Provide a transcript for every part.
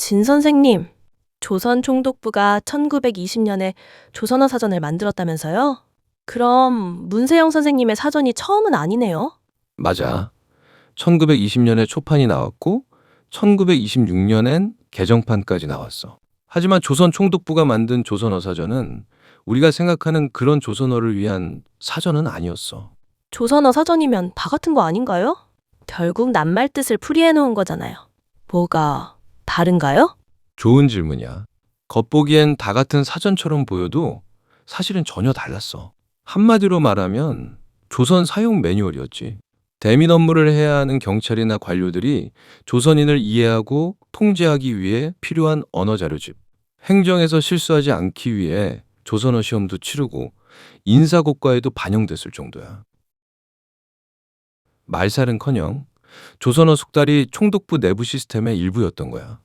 진 선생님, 조선 총독부가 1920년에 조선어 사전을 만들었다면서요? 그럼 문세영 선생님의 사전이 처음은 아니네요. 맞아. 1920년에 초판이 나왔고 1926년엔 개정판까지 나왔어. 하지만 조선 총독부가 만든 조선어 사전은 우리가 생각하는 그런 조선어를 위한 사전은 아니었어. 조선어 사전이면 다 같은 거 아닌가요? 결국 낱말 뜻을 풀이해 놓은 거잖아요. 뭐가 다른가요? 좋은 질문이야. 겉보기엔 다 같은 사전처럼 보여도 사실은 전혀 달랐어. 한마디로 말하면 조선 사용 매뉴얼이었지. 대민 업무를 해야 하는 경찰이나 관료들이 조선인을 이해하고 통제하기 위해 필요한 언어 자료집. 행정에서 실수하지 않기 위해 조선어 시험도 치르고 인사고과에도 반영됐을 정도야. 말살은커녕 조선어 숙달이 총독부 내부 시스템의 일부였던 거야.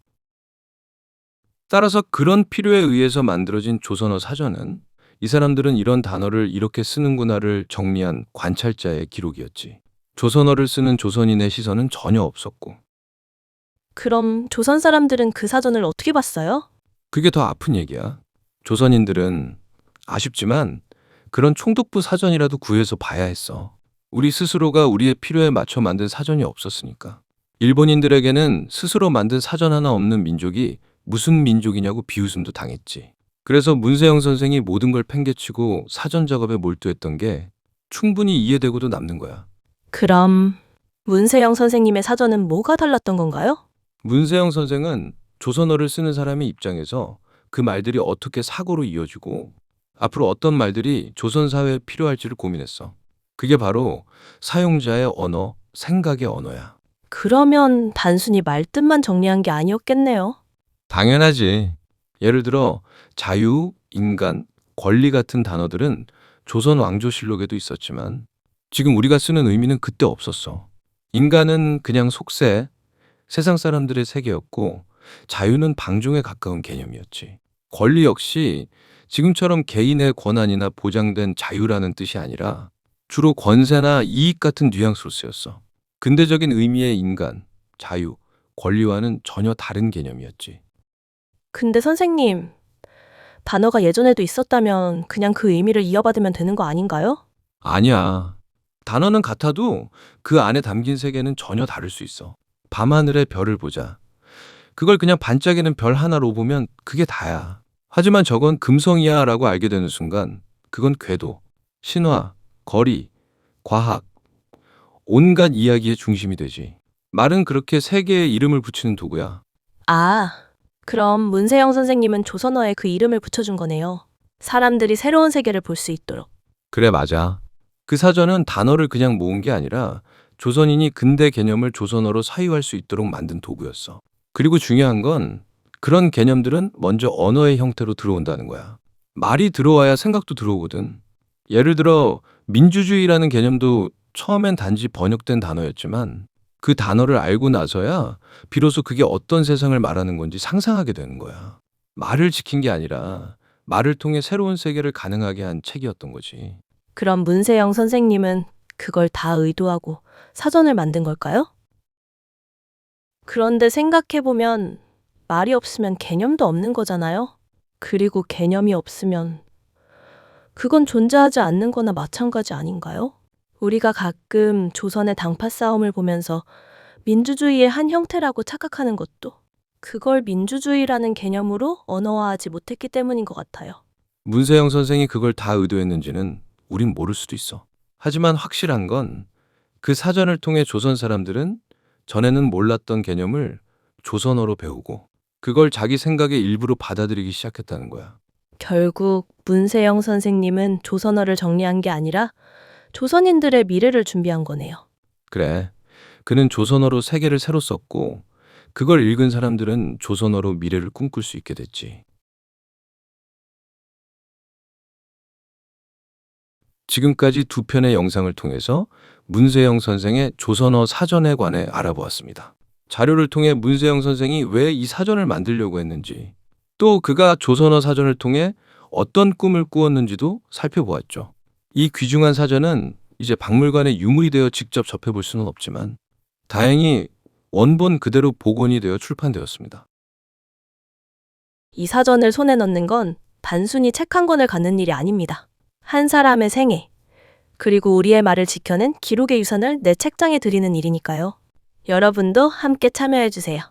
따라서 그런 필요에 의해서 만들어진 조선어 사전은 이 사람들은 이런 단어를 이렇게 쓰는구나를 정리한 관찰자의 기록이었지. 조선어를 쓰는 조선인의 시선은 전혀 없었고 그럼 조선 사람들은 그 사전을 어떻게 봤어요? 그게 더 아픈 얘기야. 조선인들은 아쉽지만 그런 총독부 사전이라도 구해서 봐야 했어. 우리 스스로가 우리의 필요에 맞춰 만든 사전이 없었으니까. 일본인들에게는 스스로 만든 사전 하나 없는 민족이 무슨 민족이냐고 비웃음도 당했지. 그래서 문세영 선생이 모든 걸 팽개치고 사전 작업에 몰두했던 게 충분히 이해되고도 남는 거야. 그럼 문세영 선생님의 사전은 뭐가 달랐던 건가요? 문세영 선생은 조선어를 쓰는 사람의 입장에서 그 말들이 어떻게 사고로 이어지고 앞으로 어떤 말들이 조선 사회에 필요할지를 고민했어. 그게 바로 사용자의 언어, 생각의 언어야. 그러면 단순히 말뜻만 정리한 게 아니었겠네요. 당연하지. 예를 들어 자유, 인간, 권리 같은 단어들은 조선 왕조실록에도 있었지만 지금 우리가 쓰는 의미는 그때 없었어. 인간은 그냥 속세, 세상 사람들의 세계였고 자유는 방종에 가까운 개념이었지. 권리 역시 지금처럼 개인의 권한이나 보장된 자유라는 뜻이 아니라 주로 권세나 이익 같은 뉘앙스로 쓰였어. 근대적인 의미의 인간, 자유, 권리와는 전혀 다른 개념이었지. 근데 선생님, 단어가 예전에도 있었다면 그냥 그 의미를 이어받으면 되는 거 아닌가요? 아니야. 단어는 같아도 그 안에 담긴 세계는 전혀 다를 수 있어. 밤하늘의 별을 보자. 그걸 그냥 반짝이는 별 하나로 보면 그게 다야. 하지만 저건 금성이야 라고 알게 되는 순간 그건 궤도, 신화, 거리, 과학, 온갖 이야기의 중심이 되지. 말은 그렇게 세계에 이름을 붙이는 도구야. 아, 그럼 문세영 선생님은 조선어에 그 이름을 붙여준 거네요. 사람들이 새로운 세계를 볼 수 있도록. 그래, 맞아. 그 사전은 단어를 그냥 모은 게 아니라 조선인이 근대 개념을 조선어로 사유할 수 있도록 만든 도구였어. 그리고 중요한 건 그런 개념들은 먼저 언어의 형태로 들어온다는 거야. 말이 들어와야 생각도 들어오거든. 예를 들어 민주주의라는 개념도 처음엔 단지 번역된 단어였지만 그 단어를 알고 나서야 비로소 그게 어떤 세상을 말하는 건지 상상하게 되는 거야. 말을 지킨 게 아니라 말을 통해 새로운 세계를 가능하게 한 책이었던 거지. 그럼 문세영 선생님은 그걸 다 의도하고 사전을 만든 걸까요? 그런데 생각해보면 말이 없으면 개념도 없는 거잖아요? 그리고 개념이 없으면 그건 존재하지 않는 거나 마찬가지 아닌가요? 우리가 가끔 조선의 당파 싸움을 보면서 민주주의의 한 형태라고 착각하는 것도 그걸 민주주의라는 개념으로 언어화하지 못했기 때문인 것 같아요. 문세영 선생이 그걸 다 의도했는지는 우린 모를 수도 있어. 하지만 확실한 건 그 사전을 통해 조선 사람들은 전에는 몰랐던 개념을 조선어로 배우고 그걸 자기 생각의 일부로 받아들이기 시작했다는 거야. 결국 문세영 선생님은 조선어를 정리한 게 아니라 조선인들의 미래를 준비한 거네요. 그래. 그는 조선어로 세계를 새로 썼고 그걸 읽은 사람들은 조선어로 미래를 꿈꿀 수 있게 됐지. 지금까지 두 편의 영상을 통해서 문세영 선생의 조선어 사전에 관해 알아보았습니다. 자료를 통해 문세영 선생이 왜 이 사전을 만들려고 했는지, 또 그가 조선어 사전을 통해 어떤 꿈을 꾸었는지도 살펴보았죠. 이 귀중한 사전은 이제 박물관에 유물이 되어 직접 접해볼 수는 없지만, 다행히 원본 그대로 복원이 되어 출판되었습니다. 이 사전을 손에 넣는 건 단순히 책 한 권을 갖는 일이 아닙니다. 한 사람의 생애, 그리고 우리의 말을 지켜낸 기록의 유산을 내 책장에 드리는 일이니까요. 여러분도 함께 참여해주세요.